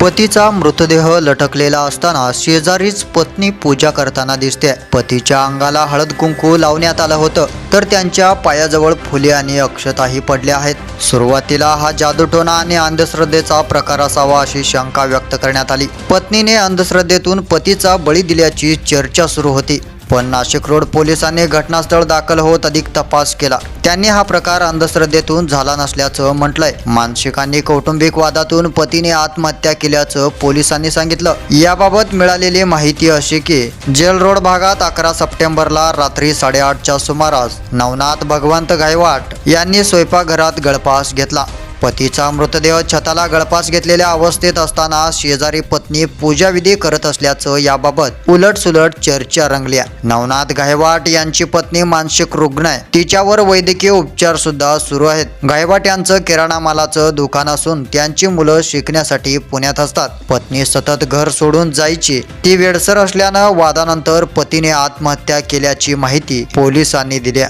पतीचा मृतदेह लटकलेला असताना शेजारीच पत्नी पूजा करताना दिसते. पतीच्या अंगाला हळद कुंकू लावण्यात आलं होतं तर त्यांच्या पायाजवळ फुले आणि अक्षताही पडल्या आहेत. सुरुवातीला हा जादूटोना आणि अंधश्रद्धेचा प्रकार असावा अशी शंका व्यक्त करण्यात आली. पत्नीने अंधश्रद्धेतून पतीचा बळी दिल्याची चर्चा सुरू होती. पण नाशिक रोड पोलिसांनी घटनास्थळ दाखल होत अधिक तपास केला. त्यांनी हा प्रकार अंधश्रद्धेतून झाला नसल्याचं म्हटलंय. मानसिकांनी कौटुंबिक वादातून पतीने आत्महत्या केल्याचं पोलिसांनी सांगितलं. याबाबत मिळालेली माहिती अशी की जेल रोड भागात अकरा सप्टेंबरला रात्री साडेआठच्या सुमारास नवनाथ भगवंत गायवाट यांनी स्वयंपाकघरात गळपास घेतला. पतीचा मृतदेह छताला गळपास घेतलेल्या अवस्थेत असताना शेजारी पत्नी पूजाविधी करत असल्याचं याबाबत उलटसुलट चर्चा रंगल्या. नवनाथ गायवाट यांची पत्नी मानसिक रुग्ण आहे. तिच्यावर वैद्यकीय उपचार सुद्धा सुरू आहेत. गायवाट यांचं किराणा मालाचं दुकान असून त्यांची मुलं शिकण्यासाठी पुण्यात असतात. पत्नी सतत घर सोडून जायची. ती वेडसर असल्यानं वादानंतर पतीने आत्महत्या केल्याची माहिती पोलिसांनी दिल्या